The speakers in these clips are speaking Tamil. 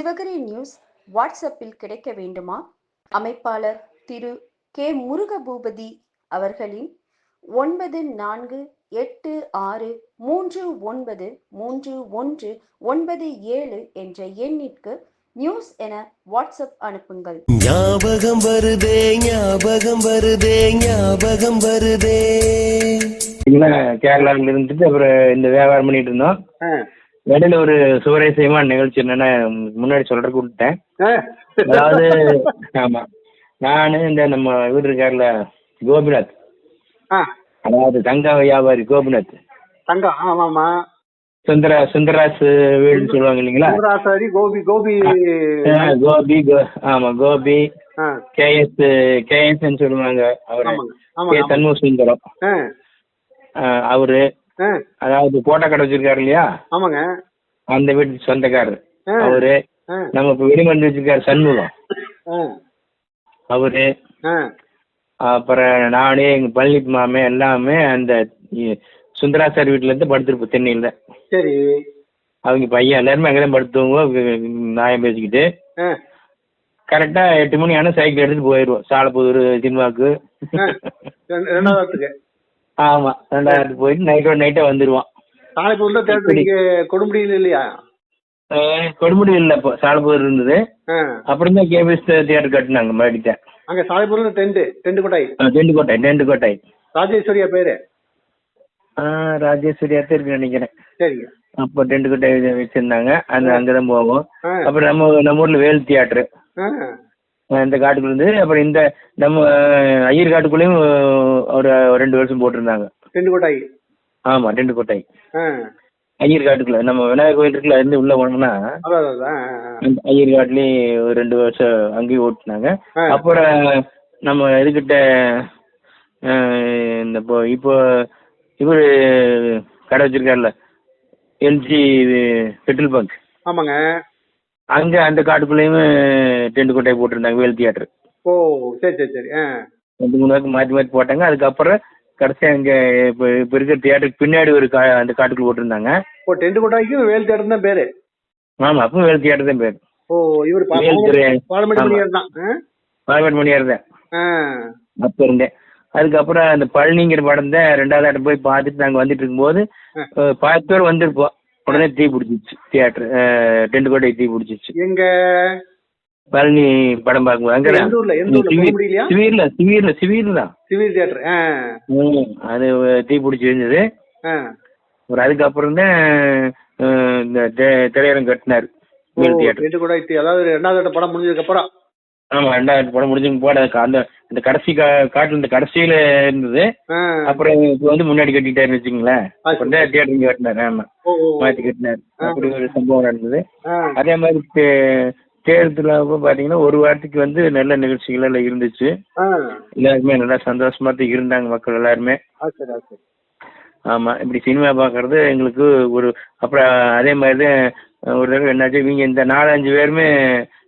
சிவகிரி நியூஸ் வாட்ஸ்அப்பில் கிடைக்க வேண்டுமா? அமைப்பாளர் திரு கே முருகபூபதி அவர்களின் ஒன்பது நான்கு எட்டு ஆறு மூன்று ஒன்பது மூன்று ஒன்று ஒன்பது ஏழு என்ற எண்ணிற்கு நியூஸ் என வாட்ஸ்அப் அனுப்புங்கள். ஞாபகம் வருதே ஞாபகம் வருதே ஞாபகம் வருதே. கேரளாவில் இருந்துட்டு அப்புறம் இந்த வியாபாரம் பண்ணிட்டு இருந்தோம். இடையில ஒரு சுவரேசியமான நிகழ்ச்சி என்னன்னா முன்னாடி சொல்றதுக்கு விட்டேன் ஆ. அதாவது ஆமா. நானு இந்த நம்ம இவர் இருக்கார்ல கோபிநாத். அதாவது தங்க வியாபாரி கோபிநாத். தங்கம் ஆமாமா சுந்தர சுந்தராஸ் வீடுன்னு சொல்லுவாங்க இல்லைங்களா? சுந்தராசாரி கோபி கோபி. கோபி ஆமா கோபி. கேஎஸ் கேஎஸ்ன்னு சொல்லுவாங்க அவரு. கே சண்முக சுந்தரம் அவரு. அதாவது போட்டோ கடை வச்சிருக்காரு இல்லையா? ஆமாங்க. அந்த வீட்டுக்கு சொந்தக்காரர். அவரு. நம்ம இப்ப வெளிமந்து வச்சிருக்காரு சண்முகம். அவரு. அப்புறம் நானே எங்க பழனி மாமே எல்லாமே அந்த இ- சுந்தராச்சாரி வீட்டுல இருந்து படுத்திருப்போம் சென்னையில சரி. அவங்க பையன் எல்லாருமே அங்கதான் படுத்துவங்க நியாயம் பேசிக்கிட்டு. கரெக்டா எட்டு மணி ஆனா சைக்கிள் எடுத்துட்டு போயிடுவோம் சாலப்புதூர் ரெண்டாவதுக்கு ஆமா ரெண்டாயிரத்து போயிட்டு நைட்டோட நைட்டா வந்துருவான். சாலைப்பூர்ல தேட்டர் இங்க கொடுமுடியில் இல்லையா? கொடுமுடி இல்ல இப்போ சாலப்புதூர் இருந்தது. அப்புறம் தான் கேபிஎஸ் தியேட்டர் கட்டினாங்க மறுபடியும் அங்க சாலைப்பூர்ல டென்ட் டென்ட் கொட்டாய். டெண்டுக்கோட்டை டெண்டுக்கோட்டை ராஜேஸ்வரியா பேரு? ராஜேஸ்வரியா தான் இருக்கு நினைக்கிறேன். சரிங்க. அப்போ டென்ட் கொட்டை வச்சிருந்தாங்க அந்த அங்கதான் போவோம். அப்புறம் நம்ம நம்ம ஊர்ல வேல் தியேட்டர் இந்த காட்டுக்குள்ள இருந்து அப்புறம் இந்த நம்ம ஐயர் காட்டுக்குள்ளேயும் ஒரு ரெண்டு வருஷம் போட்டிருந்தாங்க. டென்ட் கொட்டாய்? ஆமா டென்ட் கோட்டை ஆ, ஐயர் காட்டுக்குள்ள நம்ம விநாயகர் கோயில் இருக்குல்ல இருந்து உள்ள போனோம்னா ஐயர் காட்டுலயும் ஒரு ரெண்டு வருஷம் அங்கேயும் ஓட்டுனாங்க. அப்புறம் நம்ம இதுகிட்ட இந்த இப்போ இப்போ இவர் கடை வச்சிருக்காருல்ல எல்ஜி பெட்ரோல் பங்க். ஆமாங்க. அங்க அந்த காட்டுக்குள்ளேயும் டென்ட் கோட்டை போட்டிருந்தாங்க வேல் தியேட்டர் ஓ சரி சரி சரி ஆ ரெண்டு மூணு வாக்கு மாற்றி மாற்றி போட்டாங்க அதுக்கப்புறம் கடைசியா இங்க இப்போ இப்போ இருக்கிற தியேட்டருக்கு பின்னாடி ஒரு கா அந்த காட்டுக்குள்ள போட்டிருந்தாங்க ஓ டென்ட் கொட்டாய்க்கு வேல் தேட்டர் தான் பேரு ஆமா அப்பவும் வேல் தியேட்டர் தான் பேர் ஓ இவர். பார்லிமெண்ட். மணியர் தான் ஆ? பாலமேட் மணியா இருந்தேன் ஆ. அப்ப இருந்தேன் அதுக்கப்புறம் அந்த பழனிங்கிற படம் தான் ரெண்டாவது ஆட்டம் போய் பார்த்துட்டு நாங்க வந்துட்டு இருக்கும்போது ஆ. அஹ், பாதி பேர் வந்திருப்போம் உடனே தீ பிடிச்சிச்சு தியேட்டர் டென்ட் கோட்டை தீ பிடிச்சிச்சு. எங்க? பழனி படம் பார்க்கும்போது கொடுமுடியிலயா சிவிர்ல சிவிர்ல சிவிர் தான் சிவில் தியேட்டர் அது தீ பிடிச்சி இருந்தது ஒரு அதுக்கப்புறம் தான் இந்த திரையரங்கம் கட்டினார் அதாவது ரெண்டாவது படம் முடிஞ்சதுக்கு அப்புறம். ஆமா ரெண்டாயிரத்து படம் முடிஞ்சு போட அந்த இந்த கடைசி கா- காட்டுல இந்த கடைசியில இருந்தது. அப்புறம் இப்போ வந்து முன்னாடி கட்டிட்டாருன்னு வச்சுங்களேன் தியேட்டர் இங்க கட்டினாரு ஆமா. மாத்தி கட்டினாரு அப்படி ஒரு சம்பவம் நடந்தது. அதே மாதிரி தேர்தல் பாத்தீங்கன்னா ஒரு வாரத்துக்கு வந்து நல்ல நிகழ்ச்சிகள் எல்லாம் இருந்துச்சு. எல்லாருமே நல்லா சந்தோஷமா தான் இருந்தாங்க மக்கள் எல்லாருமே ஆமா இப்படி சினிமா பாக்குறது எங்களுக்கு ஒரு அப்புறம் அதே மாதிரி தான் ஒரு தடவை என்னாச்சு இவங்க இந்த நாலஞ்சு பேருமே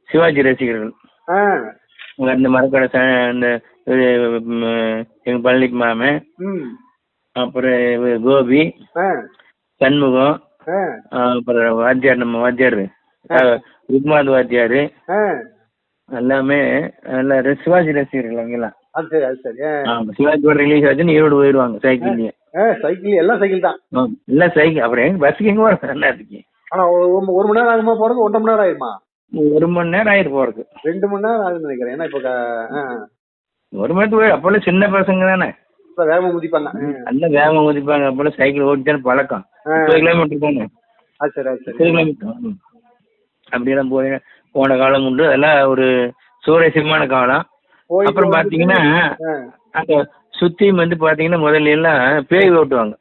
சிவாஜி ரசிகர்கள். அந்த மரக்கடை அந்த எங்க பழனி மாமன் ம். அப்புறம் கோபி. சண்முகம். அப்புறம் வாத்தியார் நம்ம வாத்தியார் ருக்மாத் வாத்தியார். எல்லாமே நல்ல ர- சிவாஜி ரசிகர்கள் அங்கெல்லாம் அது சரி அது சரி ஆ. ஆமா சிவாஜி படம் ரிலீஸ் ஆச்சுன்னு ஈரோடு போயிடுவாங்க சைக்கிள்லயே சைக்கிள் எல்லாம் சைக்கிள் தான். எல்லாம் சைக்கிள் அப்புறம் பஸ்ஸுக்கு எங்க வரும் எல்லாத்துக்கு ஆனா ஒரு மணி நேரம் ஆகுமா போறதுக்கு ஒன்றரை மணி நேரம் ஆகுமா ஒரு மணி நேரம் ஆயிரு போறதுக்கு. ரெண்டு மணி நேரம் ஆகுதுன்னு நினைக்கிறேன். ஏன்னா இப்ப. ஒரு மணி நேரத்துக்கு அப்பெல்லாம் சின்ன பசங்க தானே. இப்ப வேகமா முதிப்பாங்க ஆ. நல்ல வேகமா குதிப்பாங்க. அப்பெல்லாம் சைக்கிள் ஓட்டி தானே பழக்கம். முப்பது கிலோமீட்டர் தானே. முப்பது கிலோமீட்டர். அப்படியெல்லாம் போய் போன காலம் உண்டு. அதெல்லாம் ஒரு சுவாரஸ்யமான காலம். அப்புறம் பாத்தீங்கன்னா. அந்த சுத்தியும் வந்து பாத்தீங்கன்னா முதல்ல எல்லாம் பேய் ஓட்டுவாங்க.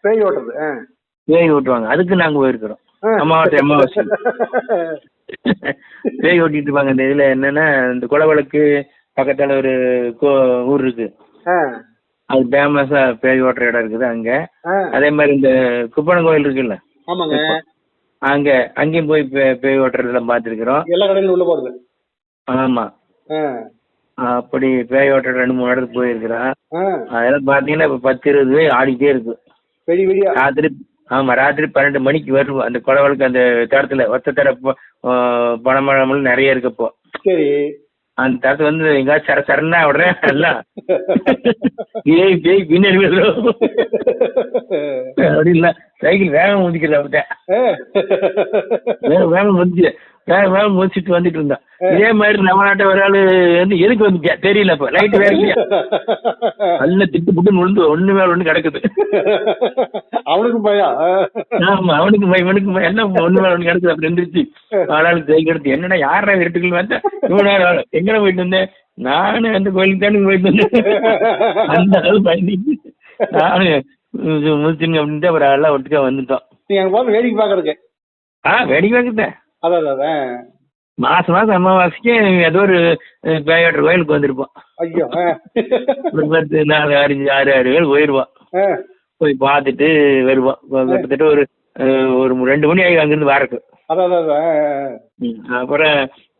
பேய் ஓட்டுறது. பேய் ஓட்டுவாங்க. அதுக்கு நாங்க போயிருக்கிறோம். அமாவாசை அமாவாசை. பேய் ஓட்டிட்டு இருப்பாங்க இந்த இதுல. என்னன்னா இந்த குளவிளக்கு பக்கத்துல ஒரு ஊர் இருக்கு. அது ஃபேமஸா பேய் ஓட்டுற இடம் இருக்குது அங்க. அதே மாதிரி இந்த குப்பணம் கோயில் இருக்குல்ல? ஆமாங்க. அங்க அங்கேயும் போய் பேய் ஓட்டுறதெல்லாம் பார்த்துருக்குறோம். எல்லா கடையிலும் உள்ள போறது. ஆமா. அப்படி பேய் ஓட்டுற ரெண்டு மூணு இடத்துக்கு போயிருக்கிறோம் ஆ. அதெல்லாம் பாத்தீங்கன்னா இப்ப பத்து இருபது பேர் ஆடிட்டே இருக்கு. ராத்திரி ஆமா ராத்திரி பன்னெண்டு மணிக்கு வருவோம் அந்த குடவளுக்கு அந்த தரத்துல ஒத்த தர பணமழம் நிறைய இருக்கப்போ சரி. அந்த தரத்து வந்து எங்காச்சும் சர சரன்னா விடுறேன் எல்லாம் ஏய் பேய் பின்னாடி. அப்படி இல்ல சைக்கிள் வேகம் முடிக்கல அவர்கிட்ட வேகம் வேகம் வேகம் வேகம் முடிச்சுட்டு வந்துட்டு இருந்தான். இதே மாதிரி நம்ம நாட்டை ஒரு ஆளு வந்து எதுக்கு வந்துச்சா தெரியல இப்ப? லைட் வேற நல்ல திட்டு புட்டு விழுந்து ஒண்ணு மேல ஒண்ணு கிடக்குது. அவனுக்கும் பயம். ஆமா அவனுக்கு பயம் இவனுக்கு பயம். என்ன ஒண்ணு மேல ஒண்ணு கிடக்குது அப்படி இருந்துச்சு ஆளாளுக்கு எடுத்து என்னடா யாரா இருட்டுக்குள்ள வந்தா இவனா எங்கட போயிட்டு வந்தேன் நானும் அந்த கோயிலுக்கு தானே போயிட்டு வந்தேன். அந்த அளவு பயந்துட்டு நானு முடிச்சுங்க அப்படின்ட்டு அப்புறம் எல்லாம் ஒட்டுக்கா வந்துட்டோம். நீ அங்க போது வேடிக்கை பாக்குறதுக்கு ஆ வேடிக்கை பார்க்குறேன். அதான் அதான், மாசம் மாசம் அமாவாசைக்கு ஏதோ ஒரு பேயோட்டர் கோயிலுக்கு வந்திருப்போம். ஐயோ. ஒரு பத்து நாலு அஞ்சு ஆறு ஆறு பேர் போயிடுவோம் ஆ. போய் பார்த்துட்டு வருவோம். கிட்டத்தட்ட ஒரு ஒரு ரெண்டு மணி ஆகி அங்கிருந்து வரக்கு. அப்புறம்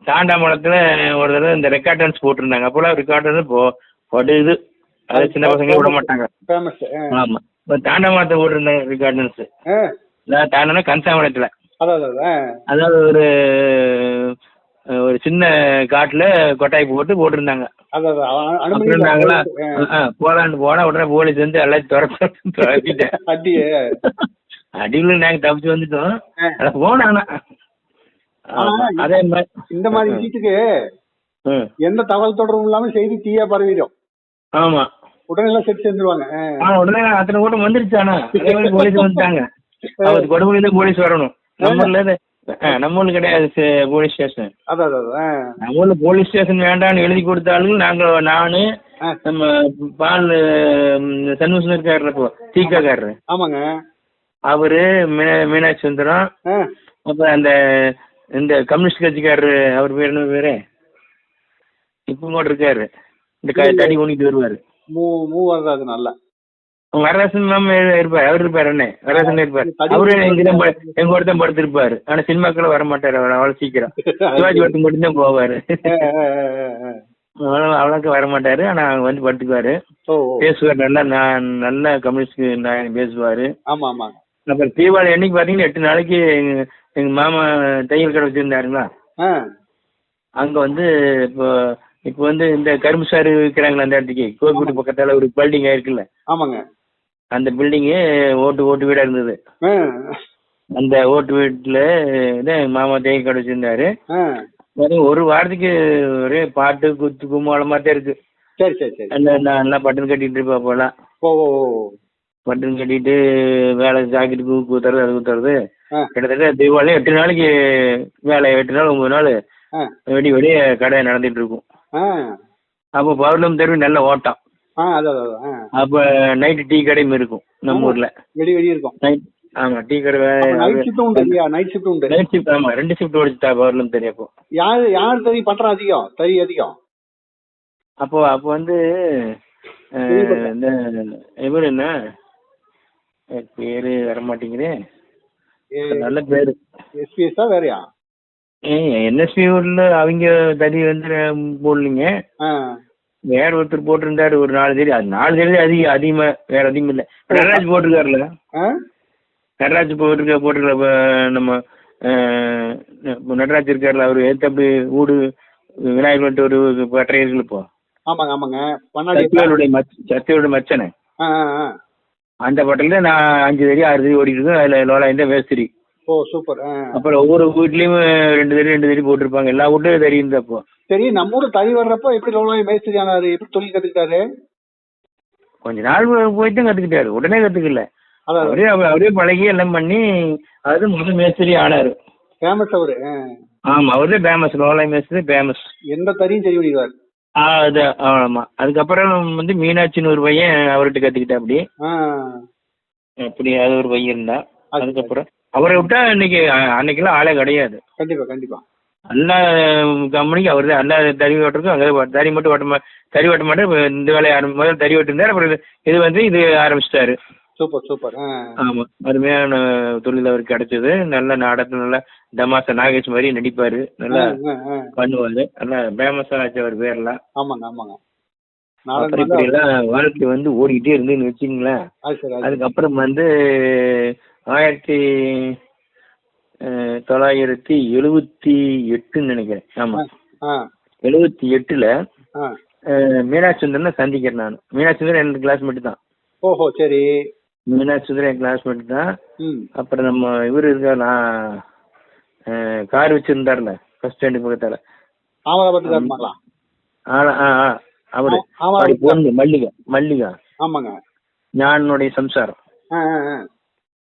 தாண்டாமலத்துல ஒரு தடவை இந்த ரெக்கார்ட் டான்ஸ் போட்டிருந்தாங்க. அப்போலாம் ரெக்கார்ட் டான்ஸ் போ படுது. அது சின்ன பசங்க விட மாட்டாங்க. ஆமா. இப்போ தாண்டாமலத்தை போட்டிருந்தாங்க ரெக்கார்ட் டான்ஸ் நான் தாண்டனா கன்சாமலத்துல அதாவது ஒரு ஒரு சின்ன காட்டுல கொட்டாய் போட்டு போட்டிருந்தாங்க. நாங்களா. போலான்னு போனா உடனே போலீஸ் வந்து எல்லாத்தையும் துரத்து அடிவில் நாங்க தப்பிச்சு வந்துட்டோம். ஆனா ஆமா, அதே மாதிரி. இந்த மாதிரி ம், எந்த தகவல் தொடர்பும் இல்லாம செய்தி தீயா பரவிடும். ஆமா. உடனே எல்லாம் செட் சேர்ந்துருவாங்க. ஆனா உடனே அத்தனை கூட்டம் வந்துருச்சானா அதே மாதிரி போலீஸ் வந்துட்டாங்க. அவர் கொடுமுடியில போலீஸ் வரணும். நம்ம ஊர்ல நம்ம ஊர்ல கிடையாது போலீஸ் ஸ்டேஷன் அதான் அதான். நம்ம ஊர்ல போலீஸ் ஸ்டேஷன் வேண்டாம்னு எழுதி கொடுத்தாலும் நாங்க நானு. நம்ம பால் சண்முகம் இருக்காரு இப்போ தீக்காக்காரரு. ஆமாங்க. அவரு மீனா- மீனாட்சி சுந்தரம். அப்புறம் அந்த இந்த கம்யூனிஸ்ட் கட்சிக்காரரு அவர் பேர் என்ன பேரு? இப்போ கூட இருக்காரு இந்த தடி ஊனிட்டு வருவாரு. மூ அது நல்ல. வரராசன் மேம் இருப்பாரு. அவர் இருப்பாரு என்ன வரராசன் இருப்பாரு. அவரு ஊனி எங்க தான் ப- எங்க கூட தான் படுத்திருப்பாரு. ஆனா சினிமாக்குள்ள வர மாட்டாரு அவர். அவ்வளவு சீக்கிரம். சிவாஜி படத்துக்கு மட்டும் தான் போவாரு. அவ்வளவு அவ்வளோக்கு வர மாட்டாரு ஆனா அங்க வந்து படுத்துக்குவாரு. பேசுவார். நல்லா நான் நல்ல கம்யூனிஸ்ட் நான் பேசுவாரு. ஆமா ஆமா. அப்புறம் தீபாவளி அன்னைக்கு பாத்தீங்கன்னா எட்டு நாளைக்கு எங்க எங்க மாமா தையல் கடை வச்சிருந்தாருங்களா. அங்க வந்து இப்போ இப்போ வந்து இந்த கரும்பு சாறு விற்கிறாங்களா அந்த இடத்துக்கு. கோபிக்குடி பக்கத்தால ஒரு பில்டிங் இருக்குல்ல. ஆமாங்க. அந்த பில்டிங்கு ஓட்டு ஓட்டு வீடா இருந்தது. அந்த ஓட்டு வீட்டுல தான் மாமா தையல் கடை வச்சிருந்தாரு ஒரு வாரத்துக்கு ஒரே பாட்டு குத்து கும்மாளமா தான் இருக்கு சரி சரி சரி அந்த நல்லா பட்டன் கட்டிட்டு இருப்பா போலாம் ஓ ஓ ஓ. பட்டன் கட்டிட்டு வேலை ஜாக்கெட் கூ கூத்துறது அது கூத்துறது. கிட்டத்தட்ட தீபாவளி எட்டு நாளைக்கு வேலை எட்டு நாள் ஒன்பது நாள். வெடி வெடிய கடை நடந்துட்டு இருக்கும். அப்போ பௌர்ணமி தெருவு நல்ல ஓட்டம் ஆ அதான் அதான். அப்ப நைட்டு டீ கடையும் இருக்கும் நம்ம ஊர்ல. வெடி இருக்கும். நைட் ஆமா டீ கடை நைட் ஷிஃப்ட் உண்டு இல்லையா? நைட் ஷிஃப்ட் உண்டு. நைட் ஷிஃப்ட் ஆமா ரெண்டு ஷிஃப்ட் ஓடிச்சுட்டா பௌர்ணமி தெரிய அப்போ. யார் யார் தறி பண்றா அதிகம்? தறி அதிகம். அப்போ அப்போ வந்து. இந்த இவர் என்ன? பேரு வர மாட்டேங்குது. நல்ல பேரு. எஸ்பிஎஸ்ஸா வேறயா? என்எஸ்பி ஊர்ல அவங்க தடி வந்து போடலீங்க. ஆ. வேற ஒருத்தர் போட்டிருந்தாரு ஒரு நாலு தேதி. அது நாலு தேதி அதிக அதிகமா வேற அதிகம் இல்ல. நடராஜ் போட்டிருக்காருல்ல? நடராஜ் போட்டிருக்க போட்டிருக்க இப்ப நம்ம நடராஜ் இருக்காருல்ல அவரு ஏத்தப்படி வீடு விநாயகர் வந்துட்டு ஒரு இருக்குல்ல இப்போ. ஆமாங்க ஆமாங்க. மச்ச சத்தியோட மச்சனை. அந்த பட்டத்துல நான் அஞ்சு தேதி ஆறு தேதி ஓடிட்டு இருக்கேன். அதுல லோலா இந்த மேஸ்திரி ஓ சூப்பர். ஆ. அப்புறம் ஒவ்வொரு வீட்லயும் ரெண்டு தேதி ரெண்டு தேதி போட்டிருப்பாங்க. எல்லா வீட்லயும் தறி இருந்தா அப்போ சரி நம்ம ஊர் தறி வர்றப்போ எப்படி லோலாய் மேஸ்திரி ஆனாரு எப்படி தொழில் கத்துக்கிட்டாரு? கொஞ்ச நாள் போயிட்டு தான் கத்துக்கிட்டாரு. உடனே கத்துக்கல. அவ- அவரே பழகி எல்லாம் பண்ணி அது முதல் மேஸ்திரி ஆனாரு. ஃபேமஸ் அவரு ஆ. ஆமா அவரே ஃபேமஸ் லோலாய் மேஸ்திரி ஃபேமஸ் எந்த தறியும் சரி பண்ணிடுவார் அது ஆமா. அதுக்கப்புறம் வந்து மீனாட்சின்னு ஒரு பையன் அவர்கிட்ட கத்துக்கிட்டா அப்படி. ஆ. அப்படி அது ஒரு பையன் இருந்தா அது அதுக்கப்புறம் அவரை விட்டா இன்னைக்கு அன்னைக்கெல்லாம் ஆளே கிடையாது. கண்டிப்பா கண்டிப்பா. எல்லா கம்பெனிக்கு அவர் தான். எல்லா தறி ஓட்டுறதுக்கும் அங்கே தறி மட்டும் ஓட்ட மா தறி ஓட்ட மாட்டேன். இந்த வேலையை ஆரம்பி முதல்ல தறி ஓட்டிருந்தாரு அப்புறம் இது- வந்து இது ஆரம்பிச்சிட்டாரு. Super super. ஆ. ஆமா. அருமையான தொழில் அவருக்கு கிடைச்சது. நல்ல நாடகத்துல நல்ல தமாசா நாகேஷ் மாதிரி நடிப்பாரு. நல்லா. பண்ணுவாரு. நல்லா ஃபேமஸா ஆச்சு அவர் பேர்லாம் ஆமாங்க ஆமாங்க. அப்புறம் நாடகம் இப்படி எல்லாம் வாழ்க்கை வந்து ஓடிக்கிட்டே இருந்துன்னு வச்சுங்களேன். அதுக்கப்புறம் வந்து ஆயிரத்தி தொள்ளாயிரத்தி எழுபத்தி எட்டுன்னு நினைக்கிறேன். ஆமா. ஆ எழுபத்தி எட்டுல மீனாட்சி சுந்தரனை சந்திக்கிறேன் நான். மீனாட்சி சுந்தரம் எனக்கு கிளாஸ்மேட் தான். ஓஹோ சரி. மீனாட்சி சுந்தரம் என் கிளாஸ்மேட் தான். அப்புறம் நம்ம இவர் இருக்கார் நான் கார் வச்சிருந்தார்ல ஃபர்ஸ்ட் ஸ்டாண்டு பக்கத்தால. அவரு. அவரு பொண்ணு மல்லிகா மல்லிகா. ஆமாங்க. ஞானுடைய சம்சாரம்.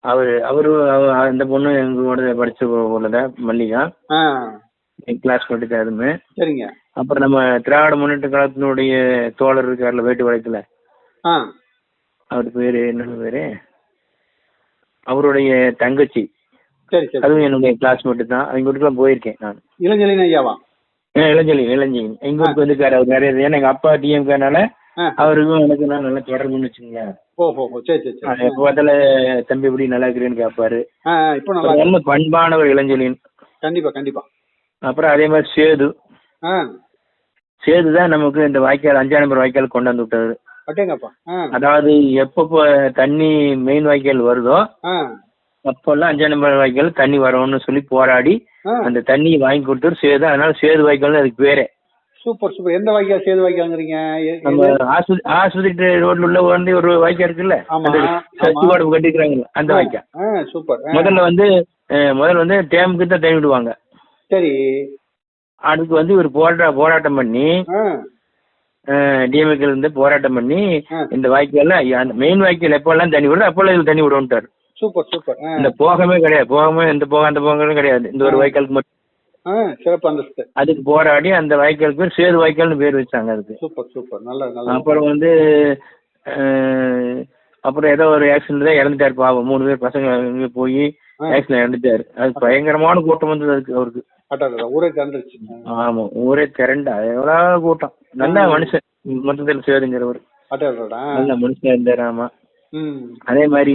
அவரு அவரு அவ- அந்த பொண்ணு எங்களோட படிச்ச பொண்ணுத மல்லிகா. ஆ. என் கிளாஸ் மட்டும் அதுமே. சரிங்க. அப்புறம் நம்ம திராவிட முன்னேற்ற கழகத்தினுடைய தோழர் இருக்கார்ல வேட்டு வழக்குல. அவர் பேரு என்ன பேரு? அவருடைய தங்கச்சி. சரி சரி. அதுவும் என்னுடைய கிளாஸ்மேட் தான். அவங்க வீட்டுக்குலாம் போயிருக்கேன் நான். இளஞ்சலின் ஐயாவா? இளஞ்சலி இளஞ்சலி எங்க வீட்டுக்கு வந்துருக்காரு. அவர் நிறைய ஏன்னா எங்க அப்பா டிஎம்கானால அவருக்கும் எனக்கு நான் நல்லா தொடர்புன்னு வச்சுக்கோங்களேன். ஓஹோ ஓ, சரி சரி சரி. எப்போ பார்த்தால தம்பி எப்படி நல்லா இருக்கிறேன்னு கேட்பாரு இப்போ நல்லா இருக்கு. ரொம்ப பண்பானவர் இளஞ்சலின் கண்டிப்பா கண்டிப்பா. அப்புறம் அதே மாதிரி சேது. சேது தான் நமக்கு இந்த வாய்க்கால் அஞ்சாம் நம்பர் வாய்க்கால் கொண்டாந்து விட்டது அட்டேங்கப்பா. ஆ. அதாவது எப்பப்போ தண்ணி மெயின் வாய்க்கால் வருதோ அப்போல்லாம் அஞ்சாம் நம்பர் வாய்க்கால் தண்ணி வரணும்னு சொல்லி போராடி அந்த தண்ணியை வாங்கி கொடுத்தது சேது. அதனால சேது வாய்க்கால் அதுக்கு பேரே. Super super. எந்த வாய்க்கால் சேது வாய்க்கால்ங்கிறீங்க நம்ம? ஆஸ்பத்திரி ரோட்ல உள்ள வந்து ஒரு வாய்க்கால் இருக்குல்ல? வார்டு கட்டிக்கிறாங்கல்ல அந்த வாய்க்கால் சூப்பர். முதல்ல வந்து முதல்ல வந்து டேமுக்கு தான் தண்ணி விடுவாங்க. சரி. அதுக்கு வந்து ஒரு போரா போராட்டம் பண்ணி ஆ. டிஎம்ஏக்கள் இருந்து போராட்டம் பண்ணி. இந்த வாய்க்கால்ல அந்த மெயின் வாய்க்கால் எப்பெல்லாம் தண்ணி விடுதோ அப்பெல்லாம் இது தண்ணி விடுவோம்ட்டாரு சூப்பர் சூப்பர். இந்த போகமே கிடையாது. போகமே இந்த போக அந்த போகமே கிடையாது. இந்த ஒரு வாய்க்காலுக்கு மட்டும் சிறப்பு அந்தஸ்து அதுக்கு போராடி அந்த வாய்க்காலுக்கு பேர் சேது வாய்க்கால்னு பேர் வச்சாங்க அதுக்கு. Super super. நல்ல அப்புறம் வந்து அப்புறம் ஏதோ ஒரு ஆக்சிடென்ட் தான் இறந்துட்டாரு பாவம். மூணு பேர் பசங்க போய். ஆக்சிடென்ட் இறந்துட்டாரு. அது பயங்கரமான கூட்டம் வந்தது அதுக்கு அவருக்கு. ஊரே திறந்துருச்சு. ஆமா ஊரே திரண்டா. எவ்வளவு கூட்டம். நல்ல மனுஷன். மொத்தத்தில் சேதுங்கிறவர். அட்டா நல்ல மனுஷன் இருந்தார் ஆமா. அதே மாதிரி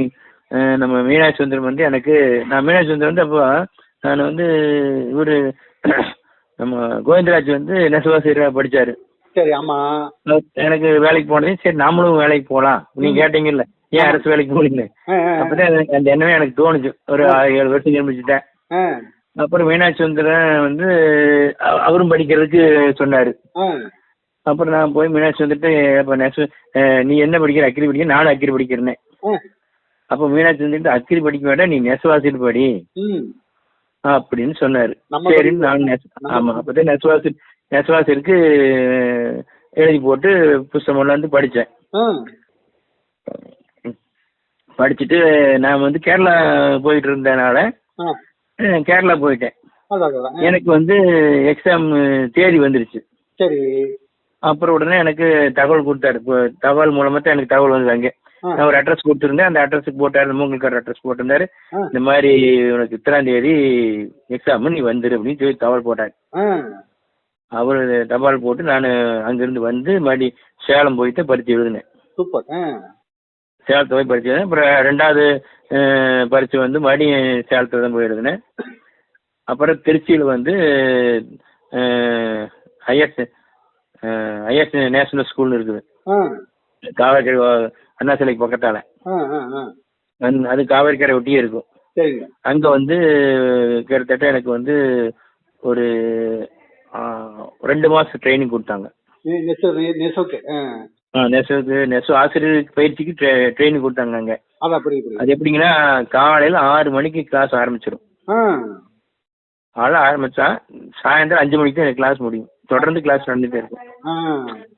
நம்ம மீனாட்சி சுந்தரம் வந்து எனக்கு நான் மீனாட்சி சுந்தரம் வந்து அப்போ நான் வந்து இவரு நம்ம கோவிந்தராஜ் வந்து நெசவாசிரியராக படிச்சாரு. சரி ஆமா. எனக்கு வேலைக்கு போனதே சரி நாமளும் வேலைக்கு போகலாம் நீங்க கேட்டீங்கல்ல ஏன் அரசு வேலைக்கு ஆ, அப்பதான் அந்த எண்ணமே எனக்கு தோணுச்சு. ஒரு ஆறு, ஏழு வருஷம் ஜென்மிச்சுட்டேன். அப்புறம் மீனாட்சி சுந்தரம் வந்து அவ- அவரும் படிக்கிறதுக்கு சொன்னாரு. அப்புறம் நான் போய் மீனாட்சி வந்துட்டு அப்ப நெக்ஸ்ட் நீ என்ன படிக்கிற? அக்கிரி படிக்க நானும் அக்கிரி படிக்கிறேன் அப்போ மீனாட்சி வந்துட்டு அக்கிரி படிக்க வேண்டாம் நீ நெசவாசிட்டு படி. அப்படின்னு சொன்னாரு. சரின்னு நான் ஆமா அப்பதான் நெசவாசி நெசவாசிற்கு எழுதி போட்டு புஸ்தகம் கொண்டாந்து படிச்சேன். ஆ, படிச்சுட்டு நான் வந்து கேரளா போயிட்டு இருந்தனால கேரளா போயிட்டேன். எனக்கு வந்து எக்ஸாம் தேதி வந்துருச்சு. சரி. அப்புறம் உடனே எனக்கு தகவல் கொடுத்தாரு. இப்போ தகவல் மூலமா தான் எனக்கு தகவல் வந்தது அங்கே. நான் ஒரு அட்ரஸ் கொடுத்துருந்தேன். அந்த அட்ரஸுக்கு போட்டாரு. மூங்கல்கார் அட்ரஸ் போட்டிருந்தாரு. இந்த மாதிரி உனக்கு இத்தனாம் தேதி எக்ஸாம் நீ வந்துரு அப்படின்னு சொல்லி தகவல் போட்டாரு. அவர் தபால் போட்டு நான் அங்கிருந்து வந்து மறுபடி சேலம் போயிட்டு பரிச்சு எழுதினேன். சூப்பர். சேலத்தை போய் பரிச்சு எழுதினேன். அப்புறம் ரெண்டாவது அஹ், பரீட்சை வந்து மறுபடியும் சேலத்தில் தான் போய் எழுதினேன். அப்புறம் திருச்சியில் வந்து ஐஎஸ் ஐஎஸ் நேஷனல் ஸ்கூல்னு இருக்குது. காவேரி அண்ணா சிலைக்கு பக்கத்தால அது காவேரி கரை ஒட்டியே இருக்கும். அங்க வந்து கிட்டத்தட்ட எனக்கு வந்து ஒரு ரெண்டு மாசம் ட்ரைனிங் கொடுத்தாங்க. நெசவுக்கு நெசவு ஆசிரியர் பயிற்சிக்கு ட்ரைனிங் கொடுத்தாங்க அங்க. அது எப்படிங்கன்னா காலையில ஆறு மணிக்கு கிளாஸ் ஆரம்பிச்சிடும் காலைல ஆரம்பிச்சா சாயந்தரம் அஞ்சு மணிக்கு தான் கிளாஸ் முடியும். தொடர்ந்து கிளாஸ் நடந்துட்டே இருக்கும்.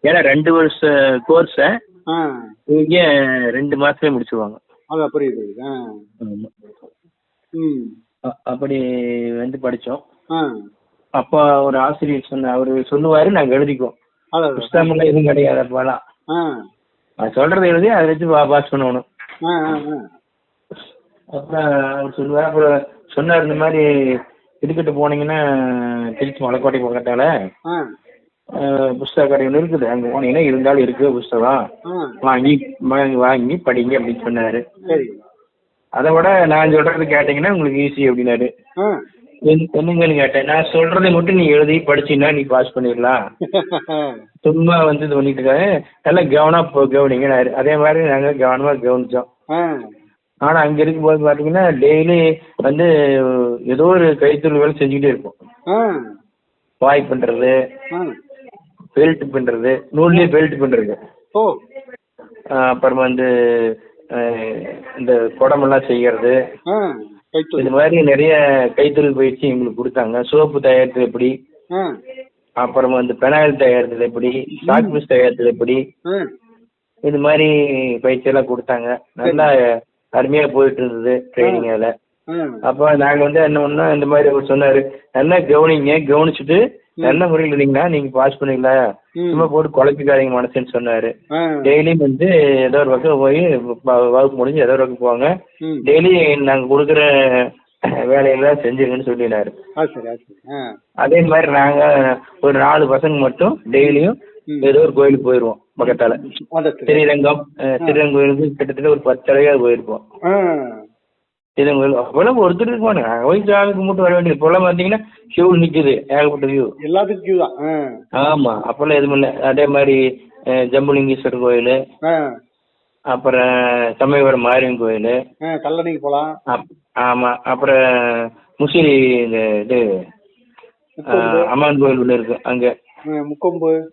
ஏன்னா ரெண்டு வருஷ கோர்ஸை இங்கே ரெண்டு மாசத்துலயே முடிச்சிருவாங்க. அதான் புரியுது அப்படி வந்து படிச்சோம். அப்பா ஒரு ஆசிரியர் சொன்ன அவரு சொல்லுவாரு நாங்க எழுதிக்குவோம். புஸ்தகம்லாம் எதுவும் கிடையாது அப்பெல்லாம் அது சொல்றதை எழுதி அதை வச்சு பாஸ் பண்ணணும். அப்புறம் அவர் சொல்லுவார். அப்புறம் சொன்னார் இந்த மாதிரி இதுக்கிட்ட போனீங்கன்னா திருச்சி மலைக்கோட்டை பக்கத்தால புஸ்தக கடை ஒன்று இருக்குது. அங்கே போனீங்கன்னா இருந்தாலும் இருக்கு புஸ்தகம். வாங்கி வாங்கி வாங்கி படிங்க அப்படின்னு சொன்னாரு. அதை விட நான் சொல்றது கேட்டீங்கன்னா உங்களுக்கு ஈஸி அப்படின்னாரு. என்னங்கன்னு கேட்டேன். நான் சொல்றதை மட்டும் நீ எழுதி படிச்சீங்கன்னா நீ பாஸ் பண்ணிடலாம். சும்மா வந்து இது பண்ணிட்டு இருக்காரு நல்லா கவனம் கவனிங்கனாரு அதே மாதிரி நாங்க கவனமா கவனிச்சோம். ஆனா அங்க இருக்கும்போது பாத்தீங்கன்னா டெய்லி வந்து ஏதோ ஒரு கைத்தொழில் வேலை செஞ்சுக்கிட்டே இருப்போம். வாய் பண்றது. பெல்ட் பண்றது நூல்லையே பெல்ட் பண்றது ஓ. அப்புறம் வந்து இந்த குடமெல்லாம் செய்யறது. இது மாதிரி நிறைய கைத்தொழில் பயிற்சி எங்களுக்கு கொடுத்தாங்க. சோப்பு தயாரித்தது எப்படி? அப்புறம் வந்து பெனாயில் தயாரித்தது எப்படி? சாக் பீஸ் தயாரித்தது எப்படி? இது மாதிரி பயிற்சி எல்லாம் கொடுத்தாங்க. நல்லா அருமையா போயிட்டு இருந்தது ட்ரைனிங் அதில் அப்போ நாங்க வந்து என்ன பண்ணோம் இந்த மாதிரி அவர் சொன்னாரு. நல்லா கவனிங்க கவனிச்சுட்டு நல்ல முறையில் இருந்தீங்கன்னா நீங்க பாஸ் பண்ணிக்கலாம் ம். சும்மா போட்டு குழப்பிக்காதீங்க மனசுன்னு சொன்னாரு. டெய்லியும் வந்து ஏதோ ஒரு பக்கம் போய் வகுப்பு முடிஞ்சு ஏதோ ஒரு பக்கம் போவாங்க டெய்லி நாங்க கொடுக்குற வேலையெல்லாம் செஞ்சிருங்கன்னு சொல்லினாரு. அதே மாதிரி நாங்க ஒரு நாலு பசங்க மட்டும் டெய்லியும். ஏதோ ஒரு கோயிலுக்கு போயிடுவோம் பக்கத்தால. ஸ்ரீரங்கம் ஸ்ரீரங்கம் கோயிலுக்கு கிட்டத்தட்ட ஒரு பத்து தடவையாவது போயிருப்போம். ஆ ஸ்ரீரங்கம் கோயில் அப்போல்லாம் ஒருத்தர் இருக்க மாட்டாங்க நாங்கள் போய் சாமி கும்பிட்டு வர வேண்டியது. இப்போல்லாம் பார்த்தீங்கன்னா கியூ நிற்குது ஏகப்பட்ட கியூ எல்லாத்துக்கும் கியூ தான். ஆ. ஆமா அப்போல்லாம் எதுவும் இல்லை. அதே மாதிரி ஜம்புலிங்கேஸ்வரர் கோயில். அப்புறம் சமயபுரம் மாரியம்மன் கோயில். கல்லணைக்கு போகலாம். அப்- ஆமா அப்புறம் முசிறி இந்த இது அம்மன் கோயில் ஒன்று இருக்கு அங்க. முக்கொம்பு.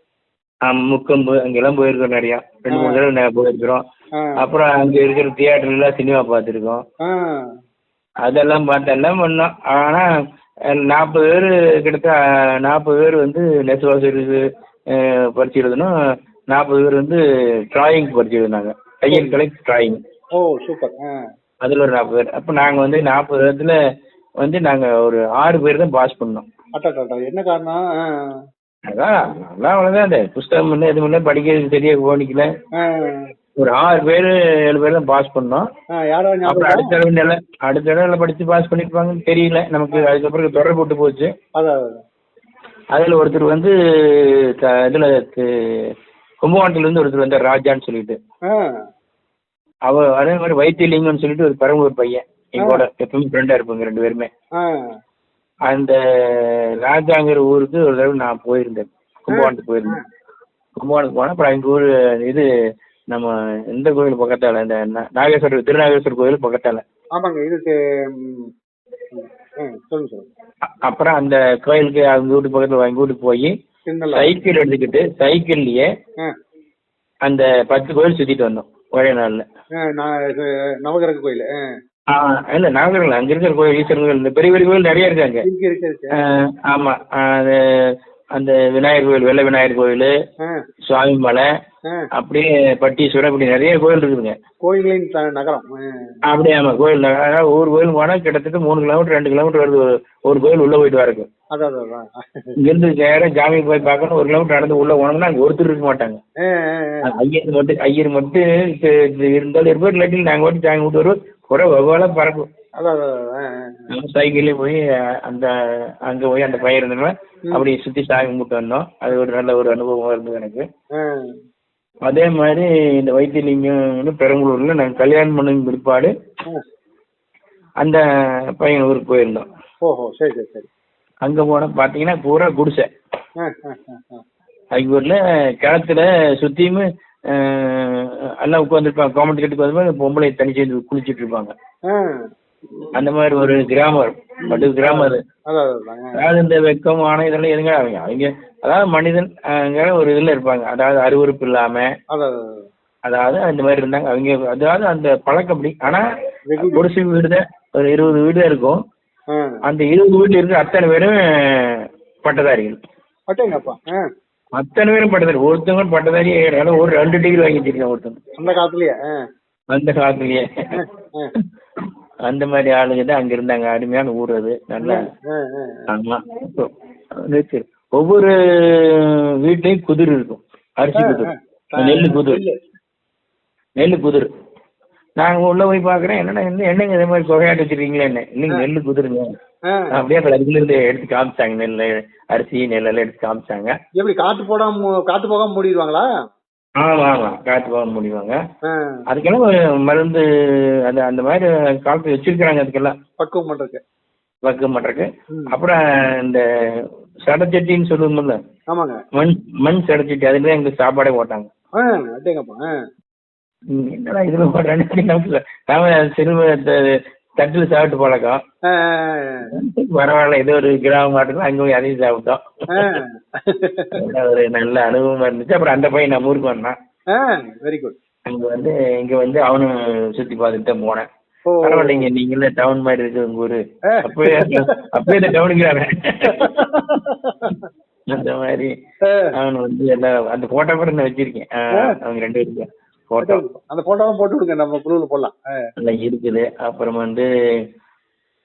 முக்கொம்பு அங்கெல்லாம் போயிருக்கோம் நிறையா. ரெண்டு மூணு தடவை நான் போயிருக்கிறோம். அப்புறம் அங்க இருக்கிற தியேட்டர்லாம் சினிமா பார்த்துருக்கோம். அதெல்லாம் பார்த்து எல்லாம் பண்ணோம். ஆனா நாற்பது பேர் கிட்டத்தட்ட நாற்பது பேர் வந்து நெசவாசிரியருக்கு பரிச்சு எழுதணும் நாற்பது பேர் வந்து டிராயிங் பரிச்சு எழுதினாங்க கையல் கலை டிராயிங் ஓ சூப்பர் அதில் ஒரு நாற்பது பேர். அப்போ நாங்கள் வந்து நாற்பது இடத்துல வந்து நாங்கள் ஒரு ஆறு பேர் தான் பாஸ் பண்ணோம். என்ன காரணம்? அதான் நல்லா அவ்வளோதான் அந்த புஸ்தகம் இல்லை எதுவும் இல்லை படிக்கிறது சரியாக கவனிக்கல. ஒரு ஆறு பேர் ஏழு பேர் தான் பாஸ் பண்ணோம். அப்புறம் அடுத்த தடவை நிலை அடுத்த தடவை படித்து பாஸ் பண்ணியிருப்பாங்கன்னு தெரியல. நமக்கு அதுக்கப்புறம் தொடர்பு விட்டு போச்சு. அதில் ஒருத்தர் வந்து இதுல கும்பகோணத்துலேருந்து ஒருத்தர் வந்தார் ராஜான்னு சொல்லிட்டு. ஆ. அவர் அதே மாதிரி வைத்தியலிங்கம்னு சொல்லிட்டு ஒரு பெரம்பலூர் பையன் எங்களோட எப்பவுமே ஃப்ரெண்டாக இருப்பாங்க ரெண்டு பேருமே. அந்த ராஜாங்கிற ஊருக்கு ஒரு தடவை நான் போயிருந்தேன். கும்பகோணத்துக்கு போயிருந்தேன். கும்பகோணத்துக்கு போனேன். அப்புறம் எங்கள் ஊர் இது நம்ம இந்த கோயில் பக்கத்தால இந்த நாகேஸ்வரர் திருநாகேஸ்வரர் கோயில் பக்கத்தால. ஆமாங்க இதுக்கு அப்புறம் அந்த கோயிலுக்கு அவங்க வீட்டு பக்கத்தில் எங்கள் வீட்டுக்கு போய் சைக்கிள் எடுத்துக்கிட்டு சைக்கிள்லயே அந்த பத்து கோயில் சுத்திட்டு வந்தோம் ஒரே நாள்ல. நவகிரக கோயில் ஆ இல்ல நாகரிகம் அங்க இருக்கிற கோயில் ஈஸ்வரன் கோயில் இந்த பெரிய பெரிய கோயில் நிறைய இருக்காங்க இருக்கு இருக்கு இருக்கு. ஆ, ஆமா. ஆ, அது அந்த விநாயகர் கோயில் வெள்ளை விநாயகர் கோயில் ஆ. சுவாமி மலை ஆ. அப்படியே பட்டீஸ்வரர் இப்படி நிறைய கோயில் இருக்குதுங்க. கோயில்களின் த- நகரம். ஆ. அப்படியே ஆமா கோயில் அதாவது ஒவ்வொரு கோயில் போனா கிட்டத்தட்ட மூணு கிலோமீட்டர் ரெண்டு கிலோமீட்டர் வருது ஒரு- ஒரு கோயில் உள்ள போயிட்டு வரக்கு. அதான் அதான் அதான் இங்க இருந்து நேரம் ஜாமி போய் பார்க்கணும் ஒரு கிலோமீட்டர் நடந்து உள்ள போனோம்னா அங்க ஒருத்தர் இருக்க மாட்டாங்க. ஆ, ஆ, ஆ. ஐயர் மட்டும் ஐயர் மட்டும் இது- இது இருந்தாலும் இருப்பார் இல்லாட்டி நாங்க மட்டும் சாமி விட்டு வருவோம். குறை வெவ்வால பறக்கும் அதான் போய் அந்த அங்க போய் அந்த பயிர் இருந்தனால அப்படி சுத்தி சாமி கும்பிட்டு வந்தோம். அது ஒரு நல்ல ஒரு அனுபவமா இருந்தது எனக்கு. அதே மாதிரி இந்த வைத்தியலிங்கம் பெரம்பலூர்ல நாங்க கல்யாணம் பண்ண பிற்பாடு. அந்த பையன் ஊருக்கு போயிருந்தோம். ஓஹோ சரி சரி சரி. அங்க போன பாத்தீங்கன்னா பூரா குடிசை. ஊர்ல கிணத்துல சுத்தியும் எல்லாம் உட்காந்துருப்பாங்க காமெண்ட் கட்டுக்கு வந்து பொம்பளை தனி சேர்ந்து குளிச்சிட்டு இருப்பாங்க. அந்த மாதிரி ஒரு அதான், அதான். ஆ. அதாவது இந்த வெக்கம் ஆணை இதெல்லாம் எதுங்க அவங்க அவங்க அதாவது மனிதன் ஒரு இதுல இருப்பாங்க அதாவது அருவருப்பு இல்லாம. அதாவது அந்த மாதிரி இருந்தாங்க அவங்க அதாவது அந்த பழக்கம் அப்படி ஆனா குடிசை வீடு தான் ஒரு இருபது வீடு தான் இருக்கும். அந்த இருபது வீட்டுல இருக்கிற அத்தனை பேரும் பட்டதாரிகள். அத்தனை பேரும் பட்டதாரி ஒருத்தவங்க பட்டதாரி ஏறாலும் ஒரு ரெண்டு டிகிரி வாங்கி வச்சிருக்காங்க ஒருத்தவங்க அந்த காலத்துலயே. அந்த காலத்துலயே. அந்த மாதிரி ஆளுங்க தான் அங்க இருந்தாங்க அருமையான ஊர் அது நல்லா. ஆமா. ஒவ்வொரு வீட்லயும் குதிர் இருக்கும் அரிசி குதிர் ஆ. நெல்லு குதிர் நெல்லு. நெல்லு குதிர் நாங்க உள்ள போய் பாக்குறேன் என்னடா என்ன என்னங்க இதே மாதிரி கொகையாட்டு வச்சிருக்கீங்களா என்ன இல்லைங்க நெல்லு குதிருங்க. அப்படியே அப்புறம் அதுக்குள்ள இருந்து எடுத்து காமிச்சாங்க நெல் அரிசி நெல்லெல்லாம் எடுத்து காமிச்சாங்க. எப்படி காத்து போடாம காத்து போகாம மூடிடுவாங்களா? ஆமா ஆமா காத்து போக முடியுவாங்க ஆ. அதுக்கெல்லாம் மருந்து அது அந்த மாதிரி காலத்து வச்சிருக்கிறாங்க அதுக்கெல்லாம். பக்குவம் பண்றதுக்கு. பக்கம் பண்றதுக்கு. அப்புறம் இந்த சடச்சட்டின்னு சொல்லுவோம்ல. ஆமாங்க. மண் மண் சடச்சட்டி அதுல எங்களுக்கு சாப்பாடே போட்டாங்க. என்னடா இதுல நமக்கு நாம சிறுவ தட்டில் சாப்பிட்டு பழக்கம். பரவாயில்ல ஏதோ ஒரு கிராமம் மாட்டுக்கு அங்க போய் அதையும் சாப்பிட்டோம். ஒரு நல்ல அனுபவமா இருந்துச்சு. அப்புறம் அந்த பையன் நம்ம ஊருக்கு வந்தான். வெரி குட் அங்க வந்து இங்க வந்து அவனும் சுத்தி பார்த்துட்டு தான் போனேன். பரவாயில்லைங்க நீங்களே டவுன் மாதிரி இருக்கு உங்க ஊரு. அப்பவே அப்பவே இந்த டவுனுக்கு அந்த மாதிரி. அவன் வந்து எல்லாம் அந்த போட்டோ கூட நான் வச்சிருக்கேன். அவங்க ரெண்டு பேருக்கு போட்டோ. அந்த போட்டோவும் போட்டு விடுங்க. நம்ம குழுவில் போடலாம். எல்லாம் இருக்குது. அப்புறம் வந்து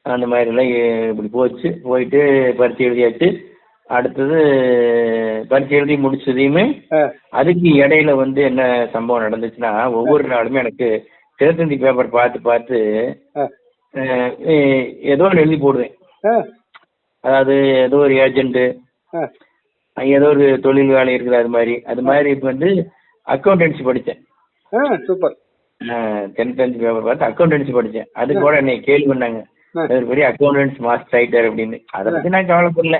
அந்த மாதிரி எல்லாம் இ- இப்படி போச்சு. போயிட்டு பரீட்சை எழுதியாச்சு. அடுத்தது பரீட்சை எழுதி முடிச்சதையுமே. அதுக்கு இடையில வந்து என்ன சம்பவம் நடந்துச்சுன்னா ஒவ்வொரு நாளுமே எனக்கு தினத்தந்தி பேப்பர் பார்த்து பார்த்து ஏதோ ஒன்று எழுதி போடுவேன். அதாவது ஏதோ ஒரு ஏஜென்ட்டு. ஏதோ ஒரு தொழில் வேலை இருக்குது அது மாதிரி. அது மாதிரி இப்போ வந்து அக்கௌண்டன்சி படித்தேன். சூப்பர். டென்த் பேப்பர் பார்த்து அக்கௌண்டன்சி படித்தேன் அது கூட என்னை கேள்வி பண்ணாங்க. பெரிய அக்கௌண்டன்ஸ் மாஸ்டர் ஆயிட்டார் அப்படின்னு. அதை பற்றி நான் கவலைப்படல.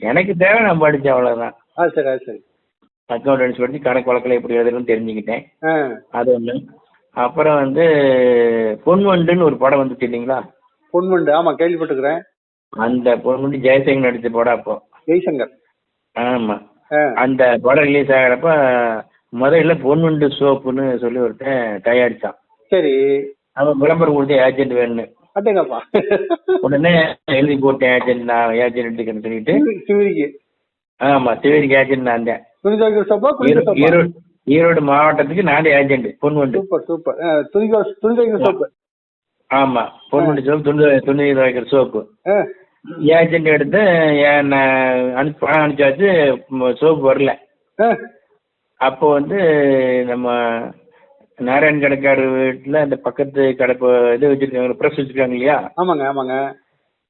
எனக்கு தேவை நான் படித்தேன் அவ்வளோதான் அது சரி சரி. அக்கௌண்டன்ஸ் படித்து கணக்கு வழக்கில் எப்படி எழுதுறதுன்னு தெரிஞ்சுக்கிட்டேன். அது ஒன்று அப்புறம் வந்து பொன்வண்டுன்னு ஒரு படம் வந்துச்சு இல்லைங்களா? பொன்வண்டு ஆமா கேள்விப்பட்டுக்கிறேன் அந்த பொன்வண்டு ஜெயசங்கர் நடித்த படம் அப்போ. ஜெய்சங்கர். ஆமாம் ஆ. அந்த படம் ரிலீஸ் ஆகிறப்ப முதல்ல பொன்வண்டு சோப்புன்னு சொல்லி ஒருத்தன் தயாரிச்சான். சரி. அவன் விளம்பரம் கொடுத்து ஏஜென்ட் வேணும்னு. அட்டேங்கப்பா உடனே எழுதி போட்டேன் ஏஜென்ட் நான் ஏஜென்ட் எடுத்துக்கிறேன்னு சொல்லிட்டு. சிவரிக்கு ஆமா சிவரிக்கு ஏஜென்ட் நான் தான் ஈரோடு ஈரோடு மாவட்டத்துக்கு நான் ஏஜென்ட் பொன்வண்டு சூப்பர் சூப்பர். துணி சோப்பு. ஆமா பொன்வண்டு சோப்பு துணி துணி துவைக்கிற சோப்பு. ஏஜென்ட் எடுத்து அனுப்பிச்சாச்சு சோப்பு வரல. அப்போ வந்து நம்ம நாராயண் கடைக்காரு வீட்டில் அந்த பக்கத்து கடை இது வச்சிருக்காங்க ப்ரெஸ் வச்சிருக்காங்க இல்லையா? ஆமாங்க ஆமாங்க.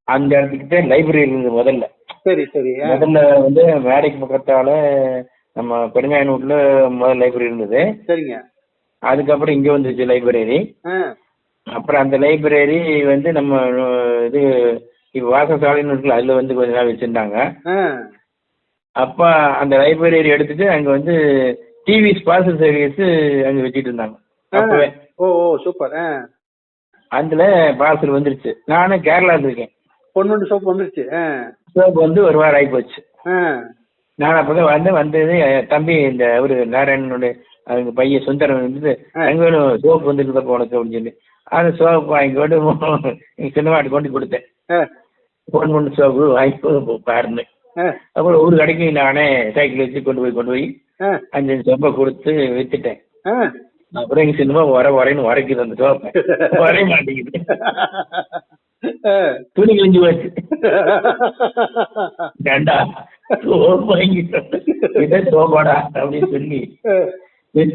அந்த இடத்துக்கிட்ட லைப்ரரி இருந்தது முதல்ல. சரி சரி. முதல்ல வந்து மேடைக்கு பக்கத்தால நம்ம பெருங்காயனூர்ல முதல் லைப்ரரி இருந்தது. சரிங்க. அதுக்கப்புறம் இங்க வந்துச்சு லைப்ரரி அப்புறம் அந்த லைப்ரரி வந்து நம்ம இது இப்போ வாசசாலைன்னு இருக்குல்ல அதுல வந்து கொஞ்ச நாள் வச்சிருந்தாங்க. அப்ப அந்த லைப்ரரி எடுத்துட்டு அங்க வந்து டிவி ஸ்பான்சர் சர்வீஸ் அங்க வச்சிட்டு இருந்தாங்க. அப்பவே. ஓ ஓ சூப்பர். ஆ. அதுல பார்சல் வந்துருச்சு. நானும் கேரளால இருக்கேன். பொன்வண்டு சோப்பு வந்துருச்சு. சோப்பு வந்து ஒரு வாரம் ஆகி போச்சு நான் அப்பதான் வந்து வந்தது என் தம்பி இந்த ஒரு நாராயணனுடைய அவங்க பையன் சுந்தரம் வந்து அங்க வேணும் சோப்பு வந்துருக்குதப்பா உனக்கு? அப்படின்னு சொல்லி. அந்த சோப்பு வாங்கி கொண்டு எங்க சின்னமாட்டு கொண்டு கொடுத்தேன். ஃபோன் பண்ணி சோப்பு வாங்கி பாருன்னு. அப்புறம் ஒரு கடைக்கு நானே சைக்கிள் வச்சு கொண்டு போய் கொண்டு போய் ஆ. அஞ்சு சோப்பை கொடுத்து வித்துட்டேன். அப்புறம் எங்க சினிமா வர வரேன்னு அந்த சோப்பை. வரைய மாட்டேங்குது. துணி கிழிஞ்சு போச்சு. ஏண்டா இதை சோப்பாடா அப்படின்னு சொல்லி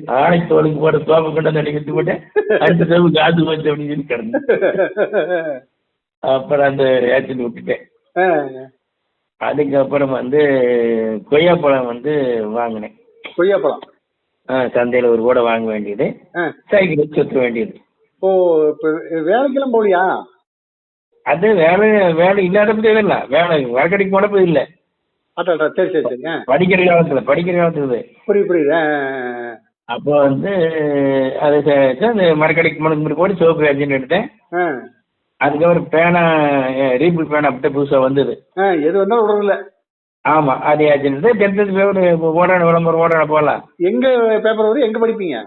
ஆணை தோலுக்கு போட சோப்பை கொண்டு வந்து அடிக்க போட்டேன். அடுத்த சோப்பு காசு போச்சு அப்படின்னு சொல்லி கிடந்தேன். அப்புறம் அந்த ஏஜென்ட் விட்டுட்டேன். அதுக்கப்புறம் வந்து கொய்யாப்பழம் வந்து வாங்கினேன். கொய்யாப்பழம்? ஆ, சந்தையில ஒரு கூட வாங்க வேண்டியது. சைக்கிள் வச்சு சுத்த வேண்டியது. ஓ இப்ப வேலைக்கெல்லாம் போலியா அது வேலை வேலை இல்லாதப்ப இல்லை. வேலை வரக்கடைக்கு போனப்ப இல்லை. அட்டா சரி சரி சரி ஆ படிக்கிற காலத்துல படிக்கிற காலத்துல. புரியுது புரியுது. அப்போ வந்து அது மரக்கடைக்கு முன்னாடி போட்டு சோப்பு ஏஜென்ட் எடுத்தேன். அதுக்கப்புறம் பேனா ரீபிள் பேனா அப்படியே புதுசா வந்தது. ஆ எது வந்தாலும் விடுறதில்ல. ஆமா அது ஏஜென்ட் டென்த்து பேப்பர் ஓடான விளம்பரம் ஓடான போகலாம் எங்க பேப்பர் வரும் எங்க படிப்பீங்க?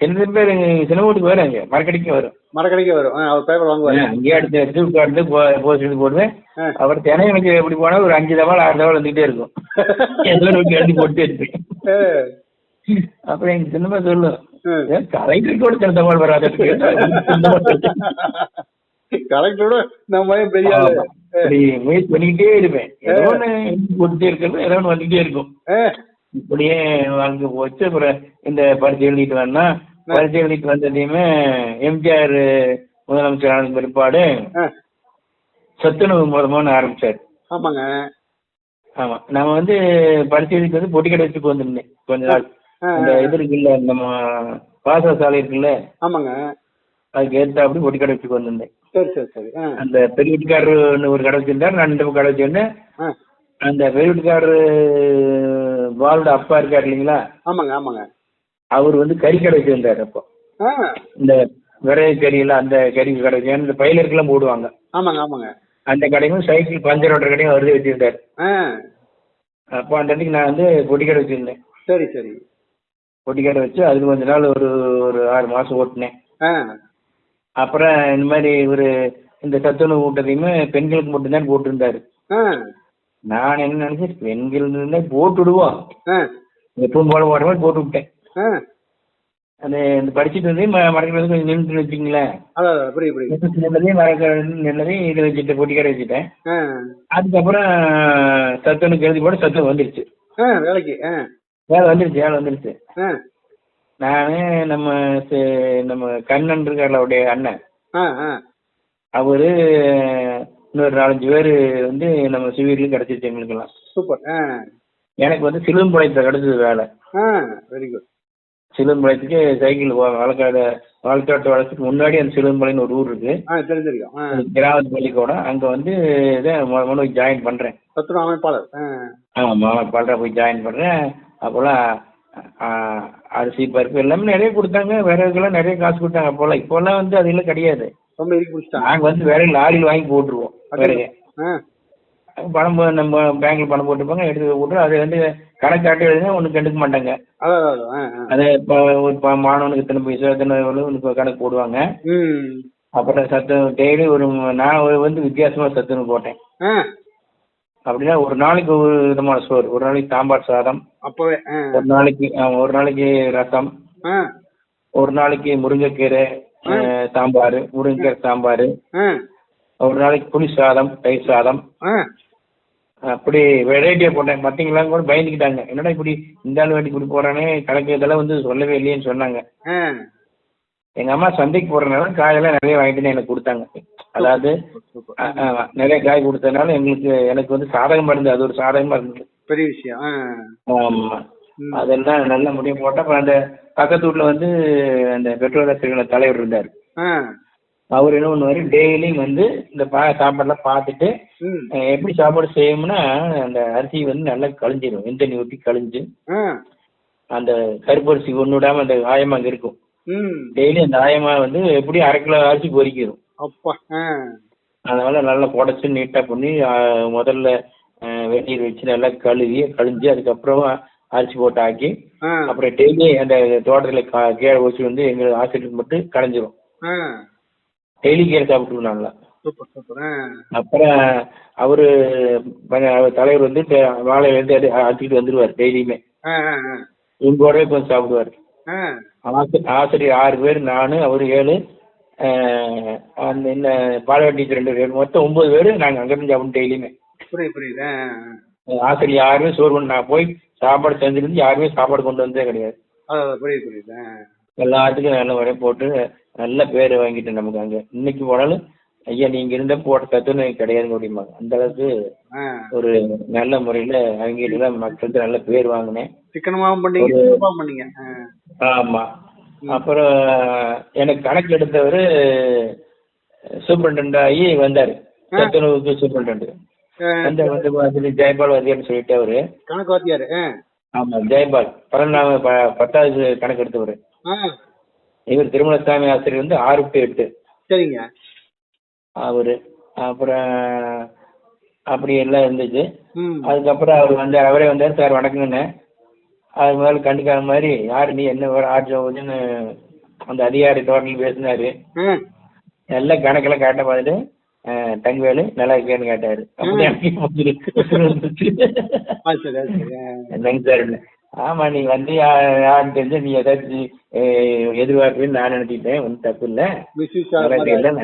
டென்த்து பேர் சினிமாவுக்கு வரும் அங்கே மரக்கடைக்கு வரும். மரக்கடைக்கு வரும். அவர் பேப்பர் வாங்குவாரு. அங்கேயே அடுத்து டியூப் கார்டு போஸ்ட் எடுத்து போடுவேன். அப்புறம் தினம் எனக்கு எப்படி போனா ஒரு அஞ்சு தபால் ஆறு தபால் வந்துகிட்டே இருக்கும். ஒரு எழுதி போட்டு இருப்பேன் அப்புறம் எங்க சினிமா சொல்லும் ஆ. கலைஞருக்கு கூட சில தபால் வராது கலெக்டரோட நம்ம பையன் பெரிய முயற்சி பண்ணிக்கிட்டே இருப்பேன். ஏதோ ஒன்று போட்டுட்டே இருக்கிறது ஏதோ ஒன்று வந்துட்டே இருக்கும். இப்படியே வாங்க போச்சு. அப்புறம் இந்த பரிசு எழுதிட்டு வந்தா பரிசு எழுதிட்டு வந்ததையுமே எம்ஜிஆர் முதலமைச்சர் ஆனது பிற்பாடு சத்துணவு மூலமானு ஆரம்பிச்சார். ஆமாங்க. ஆமா. நம்ம வந்து பரிசு எழுதிட்டு வந்து பொட்டி கடை வச்சுட்டு வந்திருந்தேன் கொஞ்ச நாள். ஆ, அந்த இது இருக்குல்ல நம்ம பாச சாலை இருக்குல்ல. ஆமாங்க. அதுக்கு ஏற்ற அப்படி பொட்டி கடை வச்சுட்டு வந்திருந்தேன். சரி சரி சரி. அந்த பெரிய வீட்டுக்காரர் ஒரு கடை வச்சிருந்தார். நான் ரெண்டு கடை வச்சிருந்தேன். அந்த பெரிய வீட்டுக்காரர் பாலோட அப்பா இருக்காரு இல்லைங்களா? ஆமாங்க ஆமாங்க. அவர் வந்து கறி கடை வச்சிருந்தாரு அப்போ. இந்த விறகு கறியெல்லாம் அந்த கறி கடை ஏன்னா இந்த பயிலருக்கெல்லாம் போடுவாங்க. ஆமாங்க ஆமாங்க. அந்த கடையும் சைக்கிள் பஞ்சர் ஓட்டுற கடையும் அவரு வச்சிருந்தாரு. அப்போ அந்த இடத்துக்கு நான் வந்து பொட்டி கடை வச்சிருந்தேன். சரி சரி. பொட்டி கடை வச்சு அது கொஞ்ச நாள் ஒரு ஒரு ஆறு மாசம் ஓட்டினேன். அப்புறம் இந்த மாதிரி ஒரு இந்த சத்துணவு ஊட்டத்தையுமே பெண்களுக்கு மட்டும்தான் போட்டிருந்தாரு. நான் என்ன நினைச்சேன் பெண்கள் இருந்தா போட்டு விடுவோம் எப்பவும் போல போடுற மாதிரி போட்டு விட்டேன். அந்த இந்த படிச்சுட்டு வந்து மறக்கிறது கொஞ்சம் நின்றுட்டு வச்சுங்களேன் நின்னதையும் மறக்கிறது நின்னதையும் இது வச்சுட்டு பொட்டி கடை வச்சுட்டேன் அதுக்கப்புறம் சத்துணவு எழுதி போட சத்துணவு வந்துருச்சு. வேலைக்கு வேலை வந்துருச்சு வேலை வந்துருச்சு. நானு நம்ம சே- நம்ம கண்ணன் இருக்கார்ல அவருடைய அண்ணன். ஆ, ஆ. அவரு இன்னொரு நாலஞ்சு பேர் வந்து நம்ம சிவியர்லையும் கிடைச்சிருச்சு எங்களுக்கெல்லாம். சூப்பர் ஆ, எனக்கு வந்து சிலும்புளையத்தில் கிடைச்சது வேலை. ஆ, வெரி குட். சிலும்புளையத்துக்கு சைக்கிள் வழக்காடு வழக்காட்டு வளர்ச்சிக்கு முன்னாடி அந்த சிலும்புளைன்னு ஒரு ஊர் இருக்கு. ஆ ஆ, கிராமத்து பள்ளிக்கூடம். அங்க வந்து முத போய் ஜாயின் பண்றேன். சத்துணவு அமைப்பாளர் ஆ, ஆமா பல்ற போய் ஜாயின் பண்றேன். அப்போல்லாம் அரிசி பருப்பு எல்லாமே நிறைய கொடுத்தாங்க. விறகுக்கெல்லாம் நிறைய காசு கொடுத்தாங்க அப்போல்லாம் இப்போல்லாம் வந்து அது எல்லாம் கிடையாது. ரொம்ப இறுக்கி பிடிச்சிட்டாங்க நாங்க வந்து விறகு லாரியில் வாங்கி போட்டுருவோம் விறகு. பணம் போ- நம்ம பேங்க்ல பணம் போட்டுப்பாங்க எடுத்து போட்டு அது வந்து கணக்காட்டி எழுதுனா ஒன்று கண்டுக்க மாட்டாங்க. அது இப்போ ஒரு மாணவனுக்கு இத்தனை பைசா இத்தனை உனக்கு கணக்கு போடுவாங்க. ம். அப்புறம் சத்து டெய்லி ஒரு நான் வந்து வித்தியாசமா சத்துன்னு போட்டேன். அப்படின்னா ஒரு நாளைக்கு ஒரு விதமான சோறு ஒரு நாளைக்கு சாம்பார் சாதம் அப்பவே ஒரு நாளைக்கு ஒரு நாளைக்கு ரசம். ஒரு நாளைக்கு முருங்கைக்கீரை சாம்பார் முருங்கைக்கீரை சாம்பார். ஒரு நாளைக்கு புளி சாதம் தயிர் சாதம். அப்படி வெரைட்டியா போட்டேன் மற்றவங்க கூட பயந்துக்கிட்டாங்க. என்னடா இப்படி இந்த ஆள் வேண்டி இப்படி போறானே? கணக்கு இதெல்லாம் வந்து சொல்லவே இல்லையேன்னு சொன்னாங்க. எங்க அம்மா சந்தைக்கு போறதுனால காயெல்லாம் நிறைய வாங்கிட்டு எனக்கு கொடுத்தாங்க. அதாவது நிறைய காய் கொடுத்ததுனால எங்களுக்கு எனக்கு வந்து சாதகமா இருந்தது. அது ஒரு சாதகமா இருந்தது. பெரிய விஷயம். ஆமா. அதெல்லாம் நல்ல முடியும் போட்டா அந்த பக்கத்து வீட்டுல வந்து அந்த பெட்ரோல் ஆசிரியர் தலைவர் இருந்தார். அவர் என்ன பண்ணுவாரு டெய்லியும் வந்து இந்த பா சாப்பாடுலாம் பார்த்துட்டு ம். அஹ், எப்படி சாப்பாடு செய்யணும்னா அந்த அரிசி வந்து நல்லா கழிஞ்சிடும் வெந்தண்ணி ஊற்றி கழிஞ்சு. அந்த கருப்பரிசி ஒன்று விடாம அந்த ஆயமா அங்கே இருக்கும். டெய்லி அந்த ஆயமா வந்து எப்படி அரை கிலோ அரிசி ஆ. அதனால நல்லா புடச்சி நீட்டாக பண்ணி முதல்ல வெந்நீர் வச்சு நல்லா கழுவி கழிஞ்சு அதுக்கப்புறம் அரிசி போட்டு ஆக்கி. அப்புறம் டெய்லி அந்த தோட்டத்தில் கா கீரை வச்சு வந்து எங்கள் ஆசிரியருக்கு மட்டும் களைஞ்சிரும் ஆ. டெய்லி கீரை சாப்பிட்டுருவோம் ஆ. அப்புறம் அவரு தலைவர் வந்து இருந்து எடு- அடிச்சுட்டு வந்துருவார் டெய்லியுமே. கூடவே கொஞ்சம் சாப்பிடுவார். ஆசிரியர் ஆறு பேர் நானு அவர் ஏழு. அந்த இந்த பாலவாடி டீச்சர் ரெண்டு பேர் மொத்தம் ஒன்பது பேர் நாங்கள் அங்கிருந்து சாப்பிடும் டெய்லியுமே. புரியுது புரியுது ஆ. ஆசிரியர் யாருமே சோறு கொண்டு நான் போய் சாப்பாடு செஞ்சிருந்து யாருமே சாப்பாடு கொண்டு வந்ததே கிடையாது புரியுது புரியுது. எல்லாத்துக்கும் நல்ல முறையாக போட்டு நல்ல பேர் வாங்கிட்டு நமக்கு அங்கே இன்னைக்கு போனாலும் ஐயா நீங்க இருந்த போட்ட சத்துணவு கிடையாதுங்க அப்படிம்பாங்க அந்த அளவுக்கு. ஒரு நல்ல முறையில் அவங்ககிட்ட தான் மக்களுக்கு நல்ல பேர் வாங்கினேன் சிக்கனமாவும் பண்ணீங்க. ஆமா அப்புறம் எனக்கு கணக்கு எடுத்தவர் சூப்பரண்ட் ஆகி வந்தாரு சத்துணவுக்கு சூப்பரண்ட். வந்து வந்து வந்து ஜெயபால் வதியார்னு சொல்லிட்டு அவரு. கணக்கு வாத்தியாரு. ஆமா ஜெயபால். பன்னெண்டாம் பத்தாவது கணக்கு எடுத்தவர். இவர் திருமணசாமி ஆசிரியர் வந்து ஆறு டு எட்டு சரிங்க. அவரு. அப்புறம் அப்படி எல்லாம் இருந்துச்சு. அதுக்கப்புறம் அவர் வந்து அவரே வந்தார் சார் வணக்கங்கண்ணே அது முதல்ல கண்டுக்காத மாதிரி யார் நீ என்ன ஆட்சின்னு அந்த அதிகாரி டோட்டல் பேசினாரு. எல்லாம் கணக்கெல்லாம் காட்ட பார்த்துட்டு தங்கவேலு நல்லா இருக்கேன்னு கேட்டாரு. என்னங்க சார் ஆமா நீ வந்து யாருன்னு தெரிஞ்சு நீ ஏதாச்சும் எதிர்பார்ப்பேன்னு நான் நினைச்சிட்டேன். ஒன்றும் தப்பு இல்லை. நல்லா இருக்கு, எல்லாம்